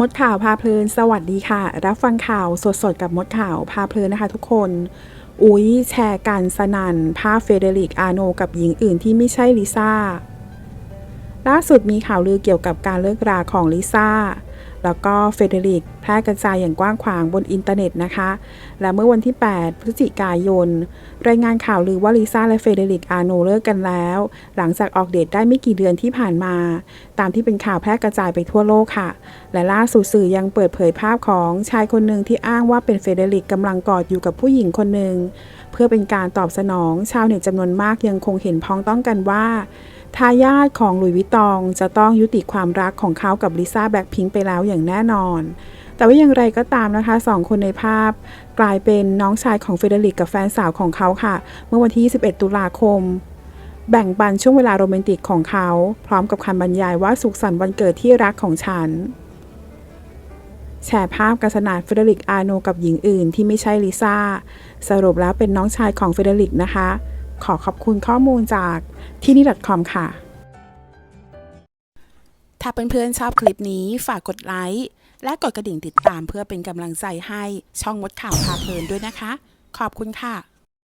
มดข่าวพาเพลิน สวัสดีค่ะ รับฟังข่าวสดๆ กับมดข่าวพาเพลินนะคะทุกคน อุ้ยแชร์กันสนันภาพเฟเดริกอาโน กับหญิงอื่นที่ไม่ใช่ลิซ่า ล่าสุดมีข่าวลือเกี่ยวกับการเลิกราของลิซ่า แล้วก็เฟเดริกแพร่กระจายอย่างกว้างขวางบนอินเทอร์เน็ตนะคะ และเมื่อวันที่ 8 พฤศจิกายน รายงานข่าวลือว่าลิซ่าและเฟเดริกอาโนเลิกกันแล้ว หลังจากออกเดทได้ไม่กี่เดือนที่ผ่านมา ตามที่เป็นข่าวแพร่กระจายไปทั่วโลกค่ะ และล่าสุดสื่อยังเปิดเผยภาพของชายคนหนึ่งที่อ้างว่าเป็นเฟเดริกกำลังกอดอยู่กับผู้หญิงคนหนึ่ง เพื่อเป็นการตอบสนอง ชาวเน็ตจำนวนมากยังคงเห็นพ้องต้องกันว่าทายาทของหลุยวิตองจะต้องยุติความรักของเขากับลิซ่าแบล็คพิงค์ไปแล้วอย่างแน่นอน แต่ว่าอย่างไรก็ตามนะคะสองคนในภาพ กลายเป็นน้องชายของเฟเดริกกับแฟนสาวของเขาค่ะ เมื่อวันที่ 21 ตุลาคม แบ่งปันช่วงเวลาโรแมนติกของเขา พร้อมกับคำบรรยายว่าสุขสันต์วันเกิดที่รักของฉัน แชร์ภาพการสนาเฟเดริกอาโนกับหญิงอื่นที่ไม่ใช่ลิซ่า สรุปแล้วเป็นน้องชายของเฟเดริกนะคะ ขอขอบคุณข้อมูลจากที่นี่ .com ค่ะ ถ้าเพื่อนๆชอบคลิปนี้ฝากกดไลค์และกดกระดิ่งติดตามเพื่อเป็นกำลังใจให้ช่องมดข่าวพาเพลินด้วยนะคะ ขอบคุณค่ะ